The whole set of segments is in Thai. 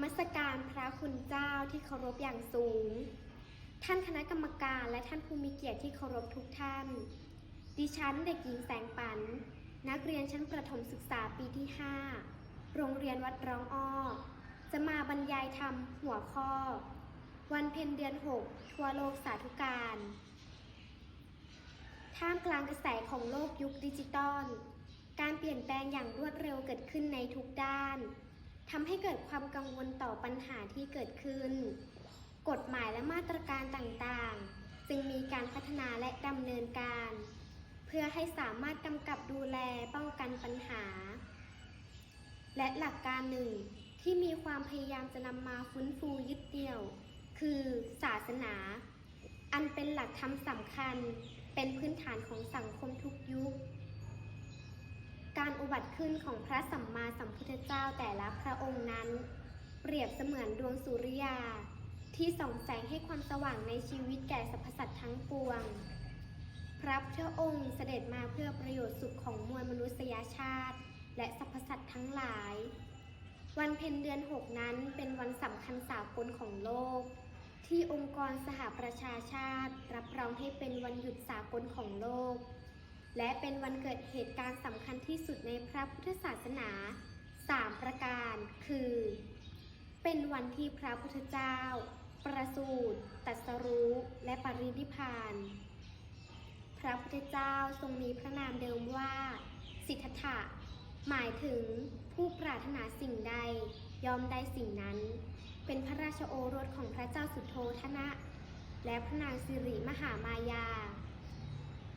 มัสการพระคุณเจ้าที่เคารพอย่างสูง ท่านคณะกรรมการและท่านผู้มีเกียรติที่เคารพทุกท่าน ดิฉันเด็กหญิงแสงปัน นักเรียนชั้นประถมศึกษาปีที่ 5 โรงเรียนวัดร้องอ้อ จะมาบรรยายธรรมหัวข้อ วันเพ็ญเดือน 6 ทั่วโลกสาธุการ ท่ามกลางกระแสของโลกยุคดิจิตอล การเปลี่ยนแปลงอย่างรวดเร็วเกิดขึ้นในทุกด้าน ทำให้เกิดความกังวลต่อปัญหาที่เกิดขึ้น กฎหมายและมาตรการต่างๆ จึงมีการพัฒนาและดำเนินการ เพื่อให้สามารถกำกับดูแลป้องกันปัญหา และหลักการหนึ่งที่มีความพยายามจะนำมาฟื้นฟูยึดเดี่ยว คือศาสนา อันเป็นหลักธรรมสำคัญ เป็นพื้นฐานของสังคมทุกยุค การอุบัติขึ้นของพระสัมมาสัมพุทธเจ้าแต่ละพระองค์นั้น เปรียบเสมือนดวงสุริยา ที่ส่องแสงให้ความสว่างในชีวิตแก่สรรพสัตว์ทั้งปวง พระพุทธองค์เสด็จมาเพื่อประโยชน์สุขของมวลมนุษยชาติ และสรรพสัตว์ทั้งหลาย วันเพ็ญเดือนหกนั้นเป็นวันสำคัญสากลของโลก ที่องค์กรสหประชาชาติ รับรองให้เป็นวันหยุดสากลของโลก และเป็นวันเกิดเหตุการณ์สำคัญที่สุดในพระพุทธศาสนา 3 ประการ คือ เป็นวันที่พระพุทธเจ้า ประสูติตัสรู้ และปรินิพพานพระพุทธเจ้าทรงมีพระนามเดิมว่า สิทธัตถะ หมายถึงผู้ปรารถนาสิ่งใดยอมได้สิ่งนั้น เป็นพระราชโอรสของพระเจ้าสุโธทนะ และพระนางสิริมหามายา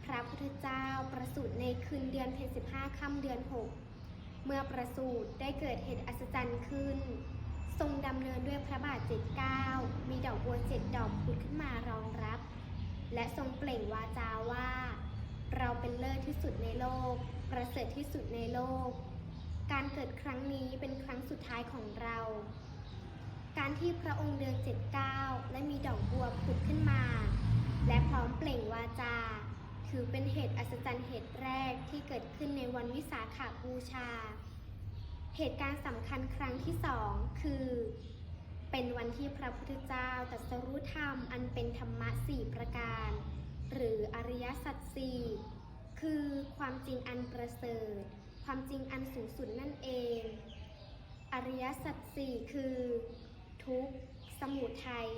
พระพุทธเจ้าประสูติในคืนเดือนเพ็ญสิบห้าค่ำเดือนหกเมื่อประสูติได้เกิดเหตุอัศจรรย์ขึ้น ทรงดำเนินด้วยพระบาทเจ็ดเก้ามีดอกบัวเจ็ดดอกผุดขึ้นมารองรับ และทรงเปล่งวาจาว่า เราเป็นเลิศที่สุดในโลก ประเสริฐที่สุดในโลก การเกิดครั้งนี้เป็นครั้งสุดท้ายของเรา การที่พระองค์เดินเจ็ดเก้าและมีดอกบัวผุดขึ้นมา และพร้อมเปล่งวาจา ถือเป็นเหตุอัศจรรย์เหตุแรกที่เกิดขึ้นในวันวิสาขาบูชา เหตุการณ์สำคัญครั้งที่สองคือ เป็นวันที่พระพุทธเจ้าตรัสรู้ธรรมอันเป็นธรรมะสี่ประการ หรืออริยสัจสี่คือความจริงอันประเสริฐ ความจริงอันสูงสุดนั่นเอง อริยสัจสี่คือ ทุกข์ สมุทัย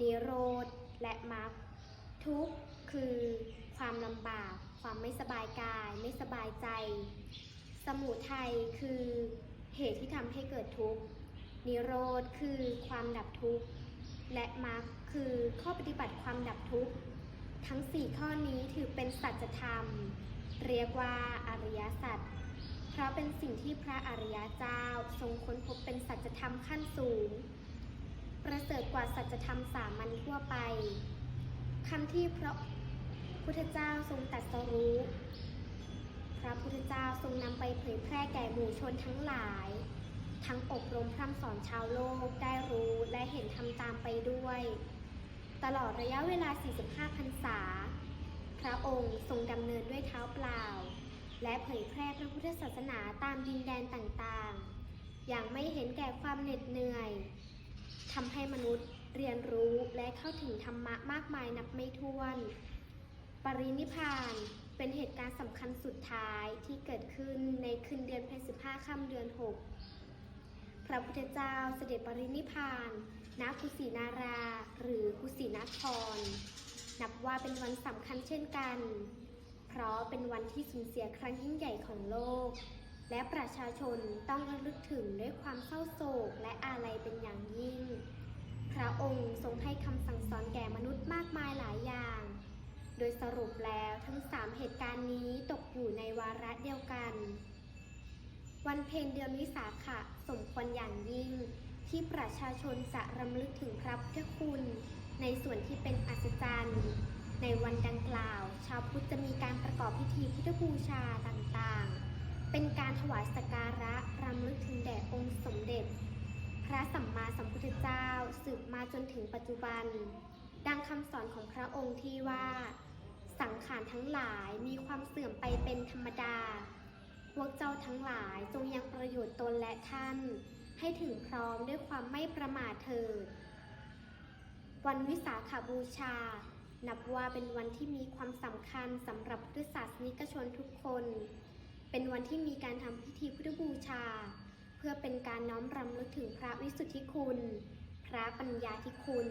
นิโรธ และมรรคทุกข์คือ ความลำบาก ความไม่สบายกาย ไม่สบายใจ สมุทัยคือเหตุที่ทำให้เกิดทุกข์ นิโรธคือความดับทุกข์ และมรรคคือข้อปฏิบัติความดับทุกข์ ทั้ง 4 ข้อนี้ถือเป็นสัจธรรม เรียกว่าอริยสัจ เพราะเป็นสิ่งที่พระอริยเจ้าทรงค้นพบเป็นสัจธรรมขั้นสูง ประเสริฐกว่าสัจธรรมสามัญทั่วไปคำที่พระ พุทธเจ้าทรงตรัสรู้ พระพุทธเจ้าทรงนำไปเผยแพร่แก่หมู่ชนทั้งหลาย ทั้งอบรมพร่ำสอนชาวโลกได้รู้และเห็นทำตามไปด้วย ตลอดระยะเวลา 45 พรรษา พระองค์ทรงดำเนินด้วยเท้าเปล่า และเผยแพร่พระพุทธศาสนาตามดินแดนต่างๆ อย่างไม่เห็นแก่ความเหน็ดเหนื่อยทำให้มนุษย์เรียนรู้และเข้าถึงธรรมะมากมายนับไม่ถ้วน ปรินิพาน เป็นเหตุการณ์สำคัญสุดท้ายที่เกิดขึ้นในคืนเดือนเพ็ญสิบห้าค่ำเดือนหกพระพุทธเจ้าเสด็จปรินิพพาน ณ กุสินารา หรือกุสินาคร นับว่าเป็นวันสำคัญเช่นกัน เพราะเป็นวันที่สูญเสียครั้งยิ่งใหญ่ของโลก และประชาชนต้องระลึกถึงด้วยความเศร้าโศกและอาลัยเป็นอย่างยิ่ง พระองค์ทรงให้คำสั่งสอนแก่มนุษย์มากมายหลายอย่าง โดยสรุปแล้วทั้งสามเหตุการณ์นี้ตกอยู่ในวาระเดียวกัน วันเพ็ญเดือนวิสาขะสมควรอย่างยิ่ง ที่ประชาชนจะรำลึกถึงพระพุทธคุณ ในส่วนที่เป็นอัศจรรย์ ในวันดังกล่าว ชาวพุทธจะมีการประกอบพิธีพุทธบูชาต่างๆ เป็นการถวายสักการะรำลึกถึงแด่องค์สมเด็จ พระสัมมาสัมพุทธเจ้าสืบมาจนถึงปัจจุบันดังคำสอนของพระองค์ที่ว่า สังขารทั้งหลายมีความเสื่อมไปเป็นธรรมดา พวกเจ้าทั้งหลายจงยังประโยชน์ตนและท่าน ให้ถึงพร้อมด้วยความไม่ประมาทเถิด วันวิสาขบูชา นับว่าเป็นวันที่มีความสำคัญสำหรับพุทธศาสนิกชนทุกคน เป็นวันที่มีการทำพิธีพุทธบูชา เพื่อเป็นการน้อมรำลึกถึงพระวิสุทธิคุณ พระปัญญาธิคุณ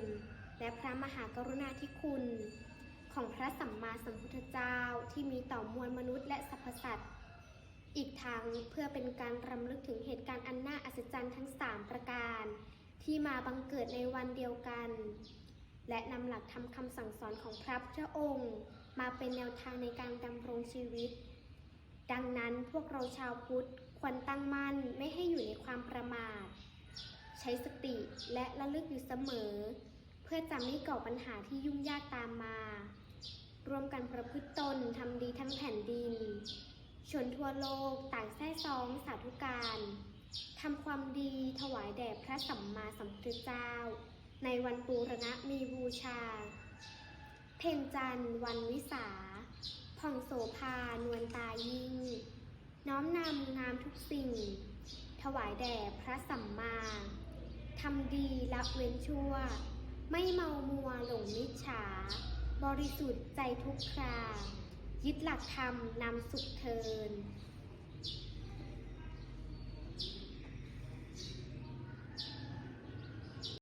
และพระมหากรุณาธิคุณ ของพระสัมมาสัมพุทธเจ้าที่มีต่อมวลมนุษย์และสรรพสัตว์ อีกทั้งเพื่อเป็นการรำลึกถึงเหตุการณ์อันน่าอัศจรรย์ทั้ง 3 ประการ ที่มาบังเกิดในวันเดียวกัน และนำหลักธรรมคำสั่งสอนของพระพุทธองค์ มาเป็นแนวทางในการดำรงชีวิต ดังนั้นพวกเราชาวพุทธควรตั้งมั่นไม่ให้อยู่ในความประมาท ใช้สติและระลึกอยู่เสมอ เพื่อจะไม่ก่อปัญหาที่ยุ่งยากตามมา ร่วมกันประพฤติตนทำดีทั้งแผ่นดิน ชนทั่วโลกต่างแท้ซองสาธุการทำความดีถวายแด่พระสัมมาสัมพุทธเจ้า ในวันปูรณะมีบูชา เพ็ญจันทร์วันวิสาผ่องโสภานวลตายิ่ง น้อมนำงามทุกสิ่ง ถวายแด่พระสัมมาทำดีละเว้นชั่ว ไม่เมามัวหลงมิจฉา บริสุทธิ์ใจทุกครา ยึดหลักธรรมนำสุขเทิน